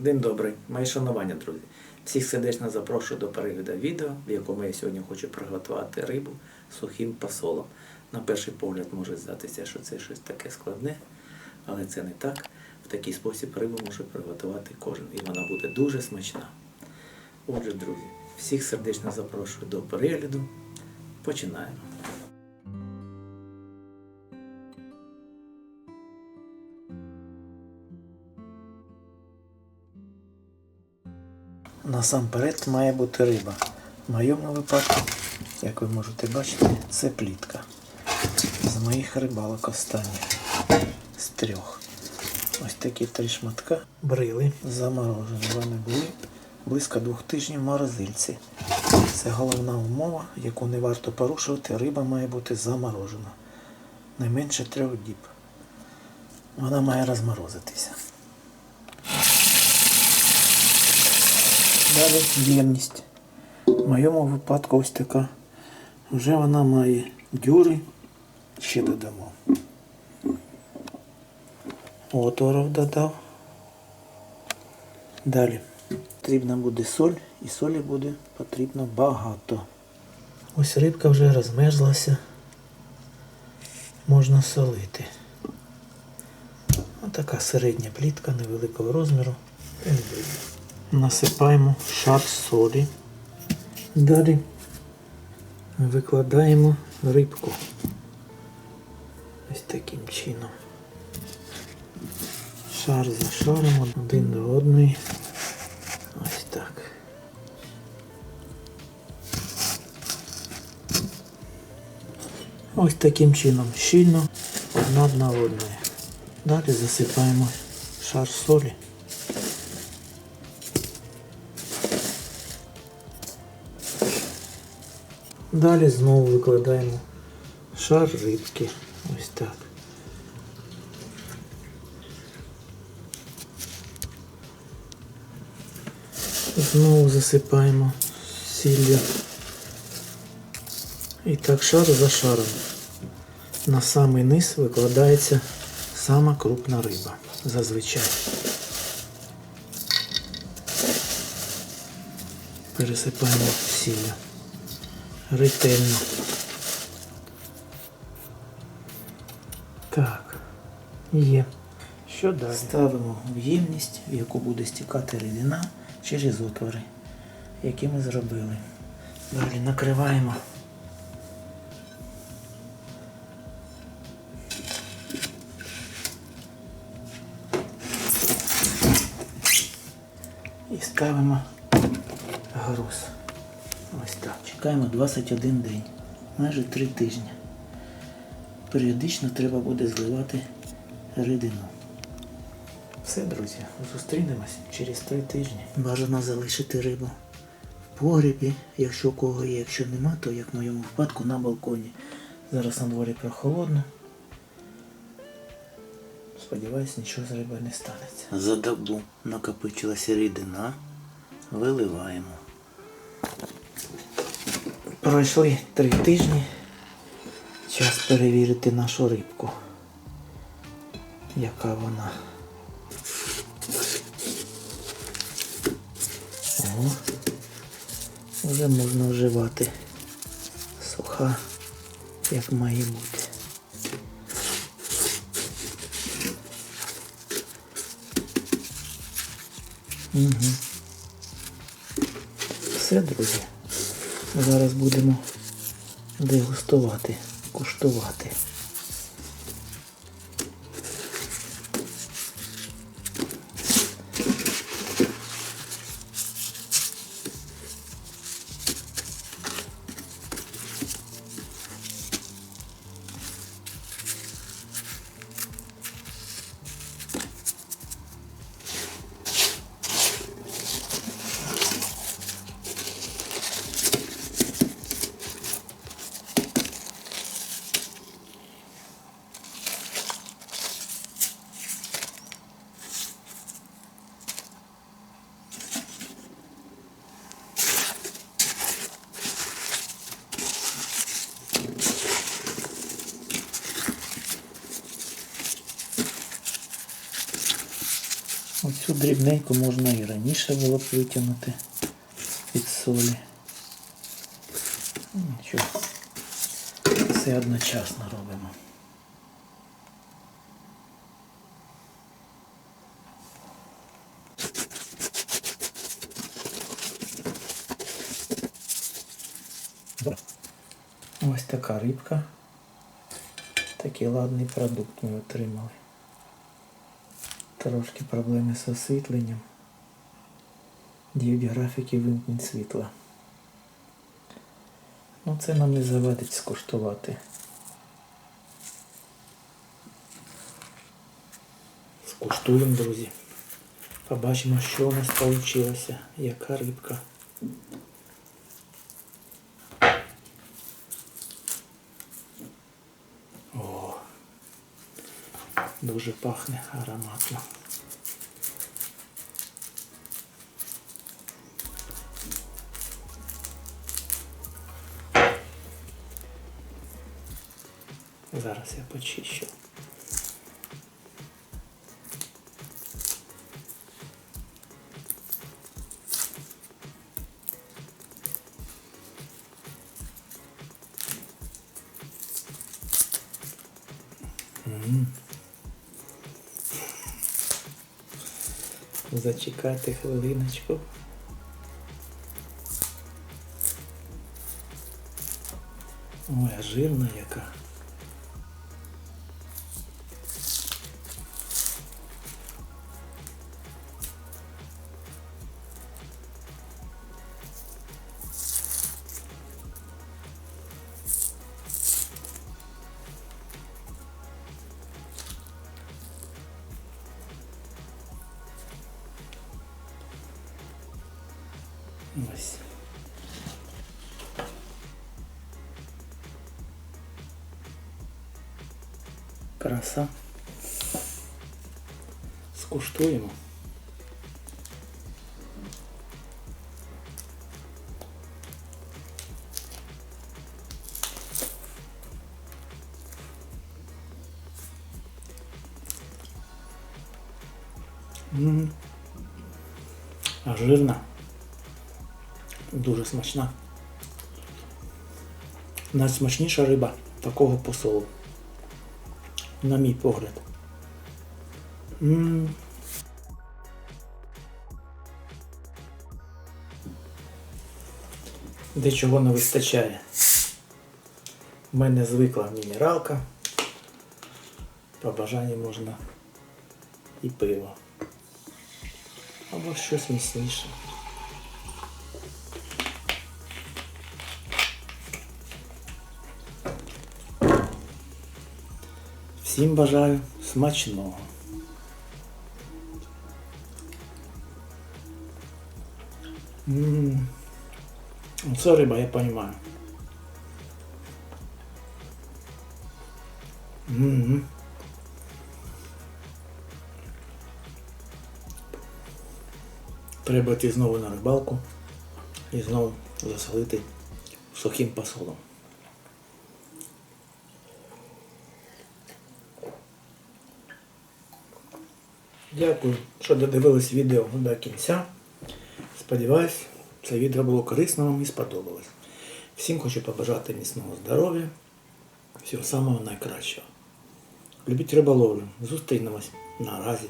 День добрий, мої шанування, друзі. Всіх сердечно запрошую до перегляду відео, в якому я сьогодні хочу приготувати рибу сухим посолом. На перший погляд може здатися, що це щось таке складне, але це не так. В такий спосіб рибу може приготувати кожен, і вона буде дуже смачна. Отже, друзі, всіх сердечно запрошую до перегляду. Починаємо. Насамперед має бути риба. В моєму випадку, як ви можете бачити, це плітка. З моїх рибалок останніх. З трьох. Ось такі три шматка брили заморожені. Вони були близько двох тижнів в морозильці. Це головна умова, яку не варто порушувати. Риба має бути заморожена. Не менше трьох діб. Вона має розморозитися. Далі ємність. В моєму випадку ось така. Вже вона має дюри. Ще додамо. Отворов додав. Далі. Потрібна буде соль, і солі буде потрібно багато. Ось рибка вже розмерзлася. Можна солити. Ось така середня плітка невеликого розміру. Насипаємо шар солі. Далі викладаємо рибку. Ось таким чином. Шар за шаром один до одної. Ось так. Ось таким чином щільно одна на одної. Далі засипаємо шар солі. Далі знову викладаємо шар рибки. Ось так. Знову засипаємо сіллю. І так шар за шаром. На самий низ викладається сама крупна риба. Зазвичай. Пересипаємо сіллю ретельно. Так, є. Що далі? Ставимо в ємність, в яку буде стікати рідина через отвори, які ми зробили. Далі накриваємо. І ставимо груз. Чекаємо 21 день, майже 3 тижні. Періодично треба буде зливати рідину. Все, друзі, зустрінемось через 3 тижні. Бажано залишити рибу в погрібі, якщо кого є, якщо нема, то як в моєму випадку на балконі. Зараз на дворі прохолодно. Сподіваюсь, нічого з рибою не станеться. За добу накопичилася рідина. Виливаємо. Пройшли три тижні. Час перевірити нашу рибку. Яка вона. О, вже можна вживати. Суха, як має бути. Угу. Все, друзі. Зараз будемо дегустувати, куштувати. Дрібненько можна і раніше було б витягнути від солі. Ну, Нічого. Все одночасно робимо. Ось така рибка. Такий ладний продукт ми отримали. Трошки проблеми з освітленням. Діють графіки вимкнень світла. Ну це нам не завадить скуштувати. Скуштуємо, друзі. Побачимо, що у нас вийшло, яка рибка. Дуже пахне ароматно. Зараз я почищу. М. Зачекайте хвилиночку. Ой, а жирна яка. Ось. Краса. Скуштуємо. М. А жирна. Дуже смачна. Найсмачніша риба такого посолу. На мій погляд. м Де чого не вистачає. У мене звикла мінералка. По бажанні можна і пиво. Або щось міцніше. Всім бажаю смачного. М, Це риба, я розумію. М. Треба йти знову на рибалку і знову засолити сухим посолом. Дякую, що додивились відео до кінця. Сподіваюсь, це відео було корисно вам і сподобалось. Всім хочу побажати міцного здоров'я, всього самого найкращого. Любіть риболовлю. Зустрінемось наразі.